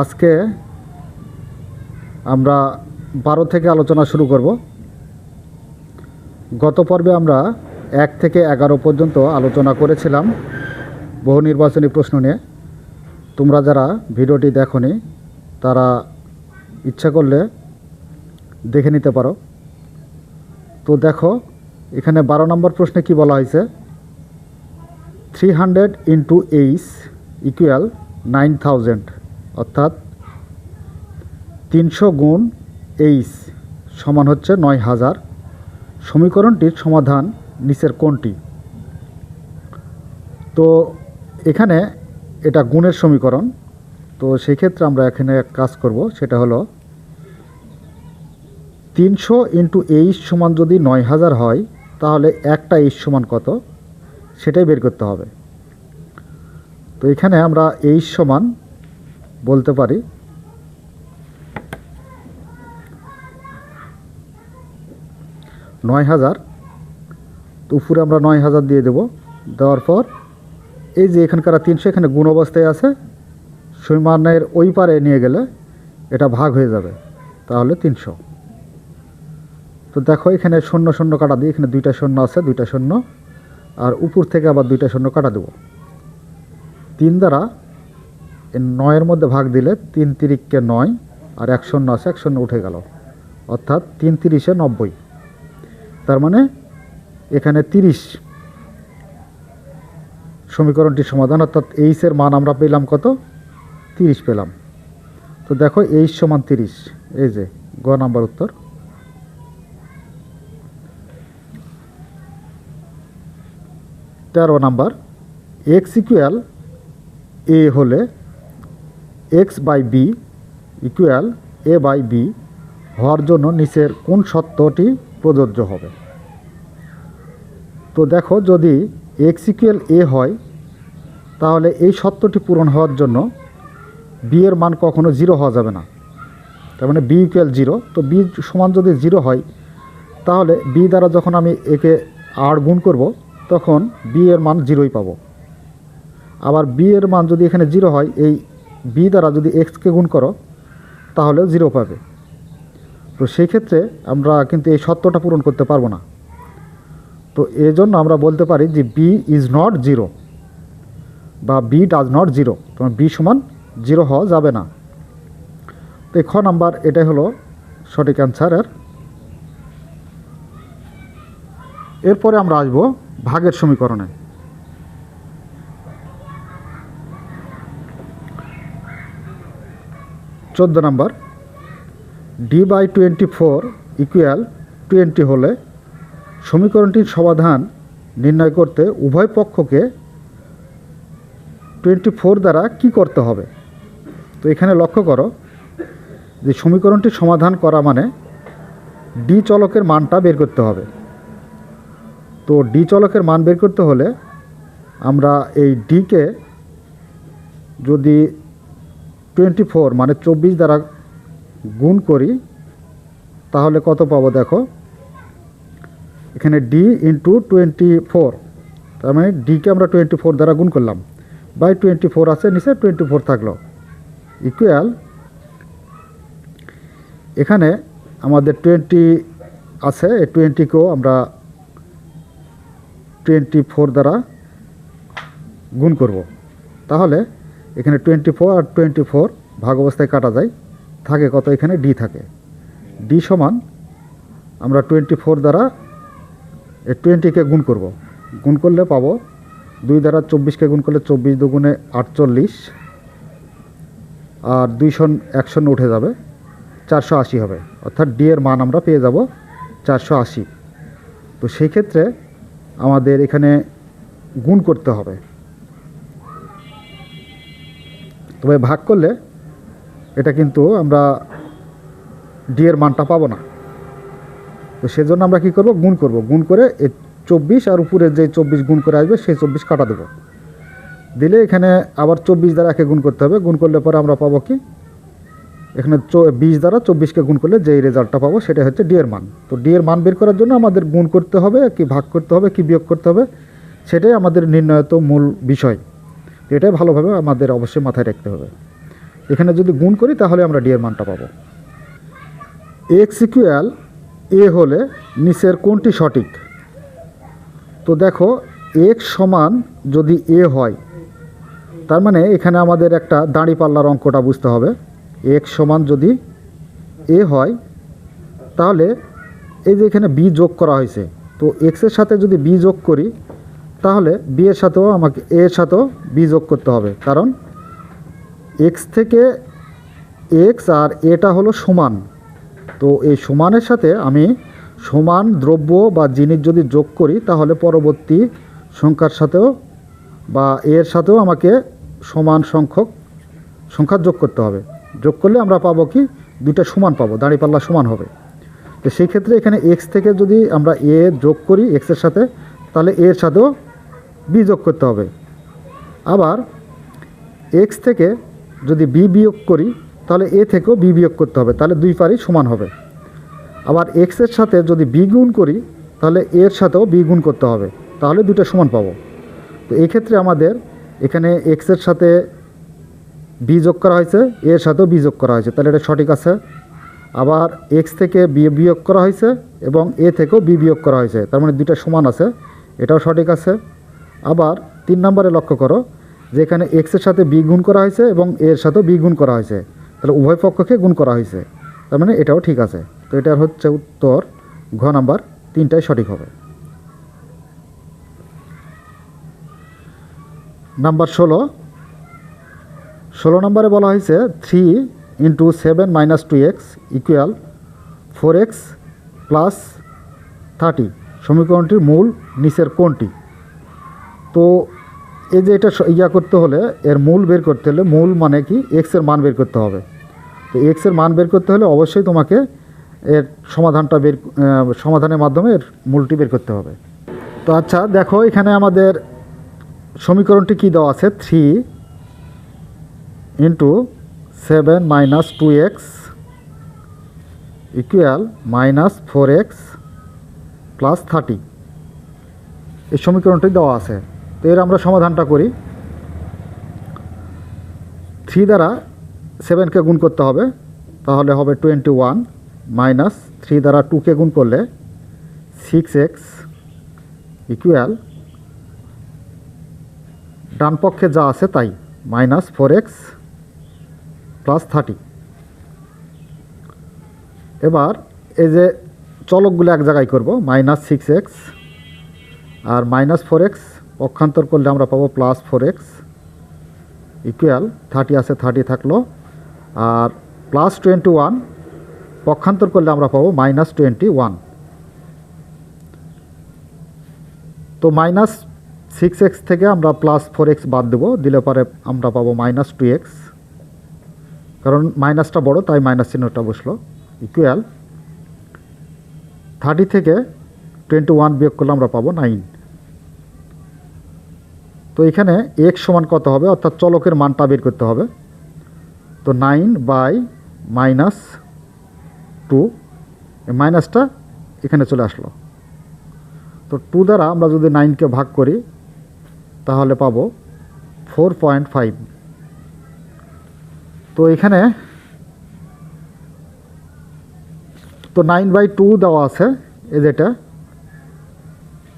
আজকে আমরা বারো থেকে আলোচনা শুরু করব। গত পর্বে আমরা এক থেকে এগারো পর্যন্ত আলোচনা করেছিলাম বহু নির্বাচনী প্রশ্ন নিয়ে। তোমরা যারা ভিডিওটি দেখনি, তারা ইচ্ছা করলে দেখে নিতে পারো। তো দেখো, এখানে বারো নম্বর প্রশ্নে কি বলা হয়েছে? Three hundred into H equal nine thousand অর্থাৎ তিনশো গুণ এইচ সমান হচ্ছে নয় হাজার। সমীকরণটির সমাধান নিচের কোনটি তো এখানে এটা গুণের সমীকরণ। তো সেই ক্ষেত্রে আমরা এখানে এক কাজ করব, সেটা হলো তিনশো ইন্টু এইচ সমান যদি নয় হাজার হয়, তাহলে একটা এইচ সমান কত? সেটাই বের করতে হবে। তো এখানে আমরা এইচ সমান বলতে পারি। নয় হাজার। তো উপরে আমরা নয় হাজার দিয়ে দেব। দেওয়ার পর এই যে এখানকার তিনশো এখানে গুণ অবস্থায় আছে সৈমানের ওই পারে নিয়ে গেলে এটা ভাগ হয়ে যাবে। তাহলে তিনশো। তো দেখো এখানে শূন্য শূন্য কাটা দিই এখানে দুইটা শূন্য আছে, দুইটা শূন্য। আর উপর থেকে আবার দুইটা শূন্য কাটা দেব। তিন দ্বারা নয়ের মধ্যে ভাগ দিলে তিন তিরিককে নয় আর এক শূন্য আছে এক শূন্য উঠে গেল। অর্থাৎ তিন তিরিশে নব্বই। তার মানে এখানে তিরিশ সমীকরণটির সমাধান, অর্থাৎ এইচের মান আমরা পেলাম কত? তিরিশ পেলাম। তো দেখো এইচ সমান তিরিশ। এই যে, গ নাম্বার উত্তর। তেরো নাম্বার। এক্স ইকুয়াল এ হলে X by B equal A by B হওয়ার জন্য নিচের কোন সত্যটি প্রযোজ্য হবে? তো দেখো, যদি এক্স ইকুয়াল এ হয়, তাহলে এই সত্যটি পূরণ হওয়ার জন্য বি এর মান কখনো জিরো হওয়া যাবে না। তার মানে বি ইকুয়াল জিরো তো বি সমান যদি জিরো হয়, তাহলে বি দ্বারা যখন আমি একে আর গুণ করব, তখন বি এর মান জিরোই পাবো। আবার বি এর মান যদি এখানে জিরো হয়, এই বি দ্বারা যদি এক্সকে গুণ করো তাহলেও জিরো পাবে। তো সেই ক্ষেত্রে আমরা কিন্তু এই সত্যটা পূরণ করতে পারব না। তো এই জন্য আমরা বলতে পারি যে বি ইজ নট জিরো বা বি ডাজ নট জিরো তোমার বি সমান জিরো হওয়া যাবে না। তো এই খ নাম্বার এটাই হলো সঠিক অ্যান্সারের এরপরে আমরা আসব ভাগের সমীকরণে। চোদ্দ number. D by twenty four equal twenty হলে সমীকরণটির সমাধান নির্ণয় করতে উভয় পক্ষকে টোয়েন্টি ফোর দ্বারা কি করতে হবে? তো এখানে লক্ষ্য করো যে সমীকরণটি সমাধান করা মানে ডি চলকের মানটা বের করতে হবে। তো ডি চলকের মান বের করতে হলে আমরা এই ডিকে যদি টোয়েন্টি ফোর মানে চব্বিশ দ্বারা গুণ করি, তাহলে কত পাবো দেখো? এখানে ডি ইন্টু টোয়েন্টি ফোর, তার মানে ডিকে আমরা টোয়েন্টি ফোর দ্বারা গুণ করলাম। বাই টোয়েন্টি ফোর আছে, নিচে টোয়েন্টি ফোর থাকল। ইকুয়াল এখানে আমাদের টোয়েন্টি আছে, এই টোয়েন্টিকেও আমরা টোয়েন্টি ফোর দ্বারা গুণ করব। তাহলে এখানে টোয়েন্টি ফোর আর টোয়েন্টি ফোর ভাগ অবস্থায় কাটা যায়। থাকে কত? এখানে ডি থাকে। ডি সমান আমরা টোয়েন্টি ফোর দ্বারা টোয়েন্টিকে গুণ করব। গুণ করলে পাবো দুই দ্বারা চব্বিশকে গুণ করলে চব্বিশ দুগুণে আটচল্লিশ। আর দুই শূন্য এক উঠে যাবে। চারশো আশি হবে। অর্থাৎ ডি এর মান আমরা পেয়ে যাব চারশো আশি। তো সেই ক্ষেত্রে আমাদের এখানে গুণ করতে হবে। তবে ভাগ করলে এটা কিন্তু আমরা ডি এর মানটা পাবো না। তো সেজন্য আমরা কি করব? গুণ করব। গুণ করে এই চব্বিশ আর উপরে যে চব্বিশ গুণ করে আসবে, সেই চব্বিশ কাটা দেবো। দিলে এখানে আবার চব্বিশ দ্বারা একে গুণ করতে হবে। গুণ করলে পরে আমরা পাবো কি? এখানে বিশ দ্বারা চব্বিশকে গুণ করলে যেই রেজাল্টটা পাবো সেটা হচ্ছে ডি এর মান। তো ডি এর মান বের করার জন্য আমাদের গুণ করতে হবে, কি ভাগ করতে হবে, কি বিয়োগ করতে হবে, সেটাই আমাদের নির্ণয়ত মূল বিষয়। এটাই ভালোভাবে আমাদের অবশ্যই মাথায় রাখতে হবে। এখানে যদি গুণ করি, তাহলে আমরা ডি এর মানটা পাবো। এক্স ইকুয়াল এ হলে নিচের কোনটি সঠিক? তো দেখো এক্স সমান যদি এ হয়, তার মানে এখানে আমাদের একটা দাঁড়িপাল্লার অঙ্কটা বুঝতে হবে। এক্স সমান যদি এ হয়, তাহলে এই যে এখানে বি যোগ করা হয়েছে, তো এক্সের সাথে যদি বি যোগ করি তাহলে বি এর সাথেও আমাকে এ এর সাথেও বি যোগ করতে হবে। কারণ এক্স থেকে এক্স আর এটা হলো সমান। তো এই সমানের সাথে আমি সমান দ্রব্য বা জিনিস যদি যোগ করি, তাহলে পরবর্তী সংখ্যার সাথেও বা এর সাথেও আমাকে সমান সংখ্যক সংখ্যা যোগ করতে হবে। যোগ করলে আমরা পাবো কি? দুইটা সমান পাবো দাঁড়িপাল্লা সমান হবে। তো সেই ক্ষেত্রে এখানে এক্স থেকে যদি আমরা এ যোগ করি এক্সের সাথে, তাহলে এর সাথেও বি যোগ করতে হবে। আবার এক্স থেকে যদি বি বিয়োগ করি, তাহলে এ থেকেও বি বিয়োগ করতে হবে, তাহলে দুই পারই সমান হবে। আবার এক্সের সাথে যদি বি গুণ করি, তাহলে এর সাথেও বি গুণ করতে হবে, তাহলে দুটো সমান পাবো। তো এই ক্ষেত্রে আমাদের এখানে এক্সের সাথে বি যোগ করা হয়েছে এর সাথেও বি যোগ করা হয়েছে, তাহলে এটা সঠিক আছে। আবার এক্স থেকে বি বিয়োগ করা হয়েছে এবং এ থেকেও বি বিয়োগ করা হয়েছে, তার মানে দুইটা সমান আছে, এটাও সঠিক আছে। আবার তিন নম্বরে লক্ষ্য করো যে এখানে এক্সের সাথে বি গুণ করা হয়েছে এবং এর সাথেও বি গুণ করা হয়েছে। তাহলে উভয় পক্ষকে গুণ করা হয়েছে। তার মানে এটাও ঠিক আছে। তো এটার হচ্ছে উত্তর ঘ নাম্বার তিনটাই সঠিক হবে। নাম্বার ষোলো। ষোলো নম্বরে বলা হয়েছে three into seven minus two x equal four x plus thirty সমীকরণটির মূল নিচের কোনটি তো এই যে এটা ইয়া করতে হলে, এর মূল বের করতে হলে, মূল মানে কি? এক্সের মান বের করতে হবে। তো এক্সের মান বের করতে হলে অবশ্যই তোমাকে এর সমাধানটা বের সমাধানের মাধ্যমে এর মূলটি বের করতে হবে। তো আচ্ছা দেখো এখানে আমাদের সমীকরণটি কী দেওয়া আছে? Three into seven minus two x equal minus four x plus thirty এই সমীকরণটি দেওয়া আছে। এর আমরা সমাধানটা করি। থ্রি দ্বারা সেভেনকে গুণ করতে হবে, তাহলে হবে টোয়েন্টি ওয়ান মাইনাস থ্রি দ্বারা টুকে গুণ করলে সিক্স এক্স ইকুয়াল ডান পক্ষে যা আছে তাই minus four x plus thirty এবার এই যে চলকগুলো এক জায়গায় করব মাইনাস সিক্স এক্স আর মাইনাস ফোর এক্স পক্ষান্তর করলে আমরা পাবো plus four x equal thirty আছে থার্টি থাকল। আর প্লাস টোয়েন্টি ওয়ান পক্ষান্তর করলে আমরা পাবো মাইনাস টোয়েন্টি ওয়ান তো মাইনাস সিক্স এক্স থেকে আমরা প্লাস ফোর এক্স বাদ দেবো, দিলে পরে আমরা পাবো মাইনাস টু এক্স কারণ মাইনাসটা বড়, তাই মাইনাস চিহ্নটা বসল। ইকুয়াল থার্টি থেকে টোয়েন্টি ওয়ান বিয়োগ করলে আমরা পাবো নাইন তো এখানে এক্স সমান কত হবে? অর্থাৎ চলকের মানটা বের করতে হবে। তো নাইন বাই মাইনাস টু মাইনাসটা এখানে চলে আসলো। তো টু দ্বারা আমরা যদি নাইনকে ভাগ করি, তাহলে পাবো ফোর পয়েন্ট ফাইভ তো এখানে তো নাইন বাই টু দেওয়া আছে, এই যেটা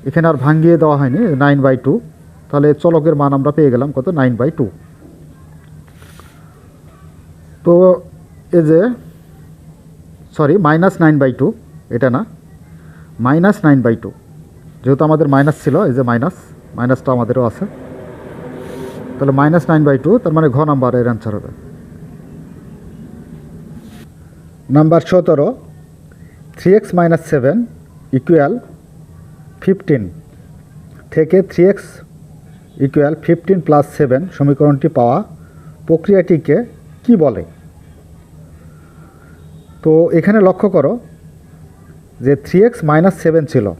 এখানে আর ভাঙ্গিয়ে দেওয়া হয়নি নাইন বাই টু তাহলে চলকের মান আমরা পেয়ে গেলাম কত? নাইন বাই টু তো এই যে sorry minus nine by two এটা না মাইনাস নাইন বাই টু যেহেতু আমাদের মাইনাস ছিল, এই যে মাইনাস মাইনাসটা আমাদেরও আছে। তাহলে মাইনাস নাইন বাই টু তার মানে ঘ নাম্বার এর অ্যান্সার হবে। নাম্বার সতেরো three x minus seven equal fifteen থেকে three x equal fifteen plus seven সমীকরণটি পাওয়া প্রক্রিয়াটিকে কি বলে? তো এখানে লক্ষ্য করো যে থ্রি এক্স মাইনাস সেভেন ছিল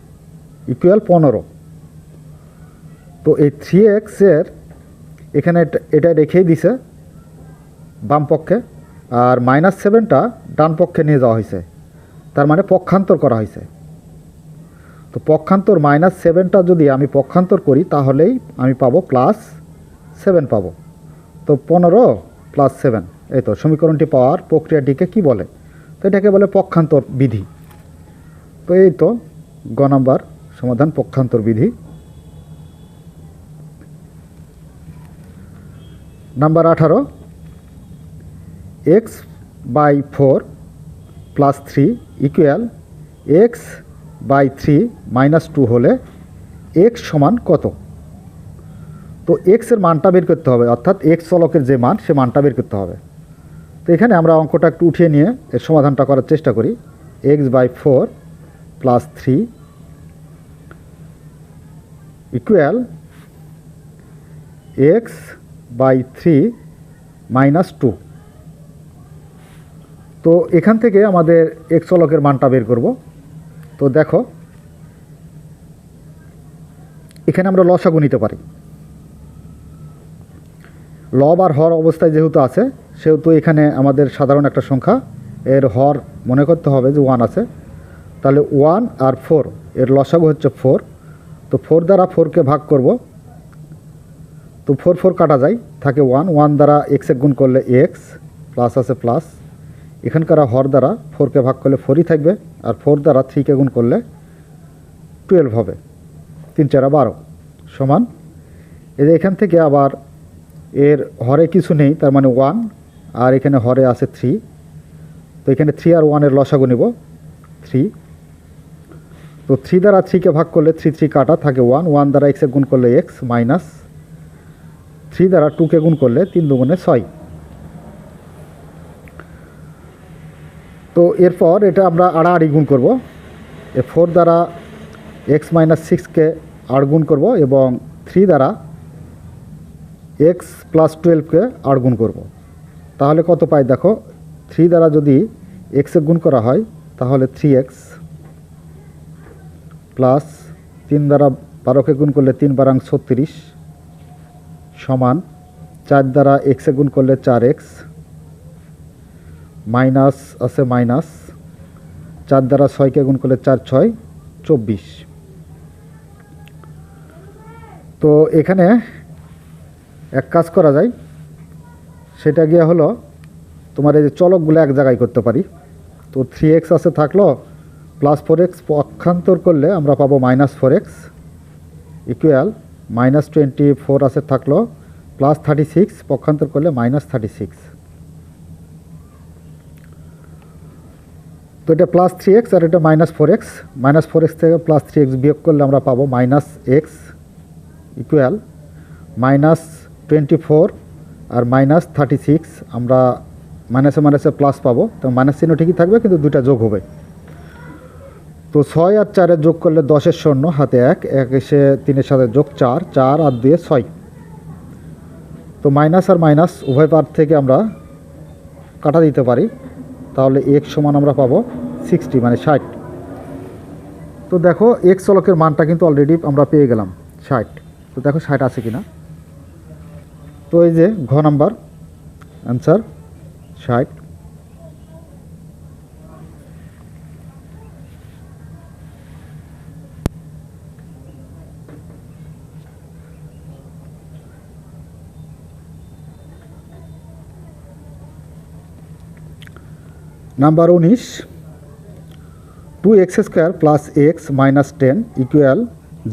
ইকুয়াল পনেরো। তো এই থ্রি এক্সের এখানে এটা- রেখেই দিছে বাম পক্ষে, আর মাইনাস সেভেনটা ডান পক্ষে নিয়ে যাওয়া হয়েছে। তার মানে পক্ষান্তর করা হয়েছে। তো পক্ষান্তর মাইনাস সেভেনটা যদি আমি পক্ষান্তর করি, তাহলেই আমি পাবো প্লাস সেভেন পাবো। তো পনেরো প্লাস সেভেন এই তো সমীকরণটি পাওয়ার প্রক্রিয়াটিকে কি বলে? তো এটাকে বলে পক্ষান্তর বিধি। তো এই তো গ নাম্বার সমাধান পক্ষান্তর বিধি। নাম্বার আঠারো x by four plus three equal x by three minus two হলে এক্স সমান কত? তো এক্সের মানটা বের করতে হবে, অর্থাৎ এক্স চলকের যে মান, সে মানটা বের করতে হবে। তো এখানে আমরা অঙ্কটা একটু উঠিয়ে নিয়ে এর সমাধানটা করার চেষ্টা করি। X by four plus three equal x by three minus two. তো এখান থেকে আমাদের এক্স চলকের মানটা বের করব। তো দেখো, এখানে আমরা লসাগু নিতে পারি। লব আর হর অবস্থায় যেহেতু আছে, সেহেতু এখানে আমাদের সাধারণ একটা সংখ্যা, এর হর মনে করতে হবে যে ওয়ান আছে। তাহলে ওয়ান আর ফোর এর লসাগু হচ্ছে ফোর তো ফোর দ্বারা ফোরকে ভাগ করব, তো ফোর ফোর কাটা যায়, থাকে ওয়ান ওয়ান দ্বারা এক্সে গুণ করলে এক্স প্লাস আছে প্লাস এখানকার হর দ্বারা ফোরকে ভাগ করলে ফোরই থাকবে। আর ফোর দ্বারা থ্রিকে গুণ করলে টুয়েলভ হবে। তিন, চারা বারো সমান। এই যে এখান থেকে আবার এর হরে কিছু নেই, তার মানে ওয়ান আর এখানে হরে আছে থ্রি তো এখানে থ্রি আর ওয়ানের লসাগু নিব। থ্রি তো থ্রি দ্বারা থ্রিকে ভাগ করলে থ্রি থ্রি কাটা থাকে ওয়ান ওয়ান দ্বারা এক্সে গুণ করলে এক্স মাইনাস থ্রি দ্বারা টুকে গুণ করলে তিন দুগুণে ছয়। তো এরপর এটা আমরা আড়াআড়ি গুণ করব। এ ফোর দ্বারা এক্স মাইনাস সিক্সকে আড় গুণ করব এবং থ্রি দ্বারা এক্স প্লাস টুয়েলভকে আড় গুণ করব। তাহলে কত পাই দেখো? থ্রি দ্বারা যদি এক্সে গুণ করা হয়, তাহলে থ্রি এক্স প্লাস তিন দ্বারা বারোকে গুণ করলে তিন বারাং ছত্রিশ সমান চার দ্বারা এক্সে গুণ করলে চার এক্স মাইনাস আছে মাইনাস, চার দ্বারা ছয়কে গুণ করলে চার, ছয়, চব্বিশ। তো এখানে এক কাজ করা যায়, সেটা গিয়ে হলো তোমার এই যে চলকগুলো এক জায়গায় করতে পারি। তো থ্রি এক্স আছে থাকল প্লাস ফোর এক্স পক্ষান্তর করলে আমরা পাবো minus four x equal minus twenty four আছে থাকল প্লাস থার্টি সিক্স পক্ষান্তর করলে মাইনাস থার্টি সিক্স তো এটা প্লাস থ্রি এক্স আর এটা minus four x minus four x থেকে প্লাস থ্রি এক্স বিয়োগ করলে আমরা পাবো minus x equal minus twenty four আর মাইনাস থার্টি সিক্স আমরা মাইনাসে মাইনাসে প্লাস পাবো। তো মাইনাস চিহ্ন ঠিকই থাকবে, কিন্তু দুইটা যোগ হবে। তো ছয় আর চারের যোগ করলে দশের শূন্য, হাতে এক। এক এসে তিনের সাথে যোগ চার। চার আর দুয়ে ছয়। তো মাইনাস আর মাইনাস উভয় পার থেকে আমরা কাটা দিতে পারি। তাহলে এক সমান আমরা পাবো সিক্সটি মানে ষাট। তো দেখো এক চলকের মানটা কিন্তু অলরেডি আমরা পেয়ে গেলাম ষাট। তো দেখো ষাট আছে কিনা? তো এই যে ঘ নাম্বার অ্যান্সার ষাট। নাম্বার উনিশ two x square plus x minus ten equal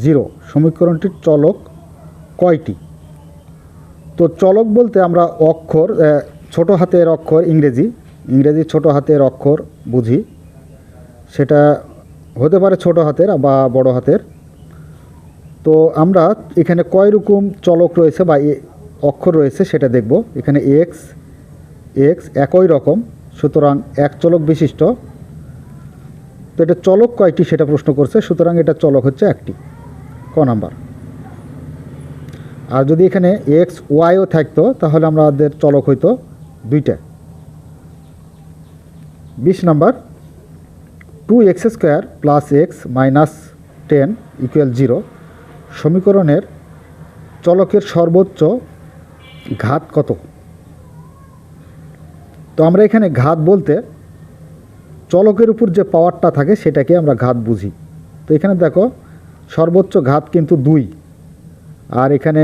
zero সমীকরণটির চলক কয়টি? তো চলক বলতে আমরা অক্ষর ছোট হাতের অক্ষর ইংরেজি ইংরেজি ছোট হাতের অক্ষর বুঝি। সেটা হতে পারে ছোট হাতের বা বড় হাতের। তো আমরা এখানে কয় রকম চলক রয়েছে বা অক্ষর রয়েছে সেটা দেখব। এখানে এক্স এক্স একই রকম। সুতরাং এক চলক বিশিষ্ট। তো এটা চলক কয়টি সেটা প্রশ্ন করছে, সুতরাং এটা চলক হচ্ছে একটি। ক নাম্বার। আর যদি এখানে এক্স, ওয়াইও থাকতো, তাহলে আমাদের চলক হইতো দুইটা। বিশ number. Two x square plus x minus ten equal zero সমীকরণের চলকের সর্বোচ্চ ঘাত কত? তো আমরা এখানে ঘাত বলতে চলকের উপর যে পাওয়ারটা থাকে সেটাকে আমরা ঘাত বুঝি। তো এখানে দেখো, সর্বোচ্চ ঘাত কিন্তু দুই। আর এখানে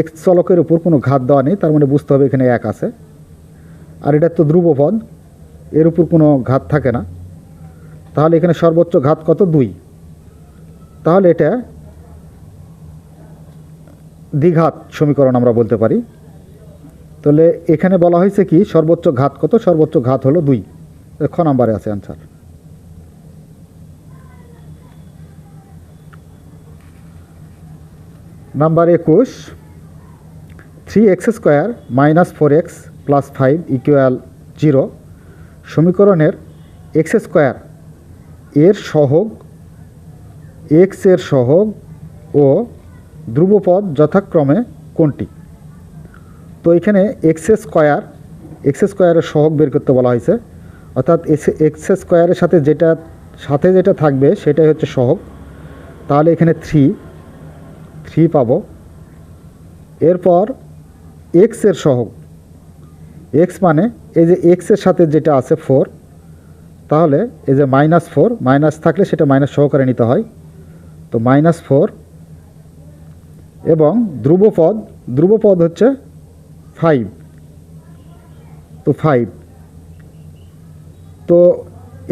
এক্স চলকের উপর কোনো ঘাত দেওয়া নেই, তার মানে বুঝতে হবে এখানে এক আছে। আর এটা তো ধ্রুবপদ, এর উপর কোনো ঘাত থাকে না। তাহলে এখানে সর্বোচ্চ ঘাত কত? দুই। তাহলে এটা দ্বিঘাত সমীকরণ আমরা বলতে পারি। তাহলে এখানে বলা হয়েছে কি, সর্বোচ্চ ঘাত কত? সর্বোচ্চ ঘাত হলো দুই। খ নাম্বারে আছে অ্যান্সার নাম্বার একুশ three x square minus four x plus five equal zero সমীকরণের এক্স স্কোয়ার এর সহগ এক্সের সহগ ও ধ্রুবপদ যথাক্রমে কোনটি? তো এখানে এক্স স্কোয়ার এক্স স্কোয়ারের সহগ বের করতে বলা হয়েছে। অর্থাৎ এক্স স্কোয়ারের সাথে যেটা সাথে যেটা থাকবে সেটাই হচ্ছে সহগ। তাহলে এখানে থ্রি থ্রি পাব। এরপর এক্সের সহগ। এক্স মানে এই যে এক্সের সাথে যেটা আছে ফোর তাহলে এই যে মাইনাস ফোর মাইনাস থাকলে সেটা মাইনাস সহকারে নিতে হয়। তো মাইনাস ফোর এবং ধ্রুবপদ ধ্রুবপদ হচ্ছে ফাইভ। তো ফাইভ। তো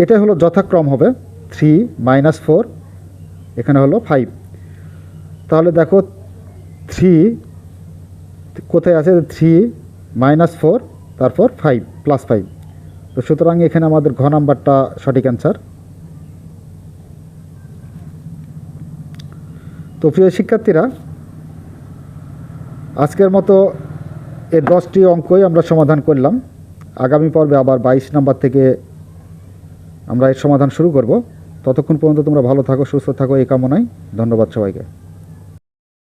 এটা হলো যথাক্রম হবে। থ্রি মাইনাস ফোর, এখানে হলো ফাইভ। তাহলে দেখো থ্রি, কোথায় আছে? থ্রি মাইনাস ফোর, তারপর ফাইভ, প্লাস ফাইভ। তো সুতরাং এখানে আমাদের ঘ নাম্বারটা সঠিক অ্যান্সার। তো প্রিয় শিক্ষার্থীরা, আজকের মতো এই দশটি অঙ্কই আমরা সমাধান করলাম। আগামী পর্বে আবার বাইশ নাম্বার থেকে আমরা এর সমাধান শুরু করব। ততক্ষণ পর্যন্ত তোমরা ভালো থাকো, সুস্থ থাকো, এই কামনায় ধন্যবাদ সবাইকে।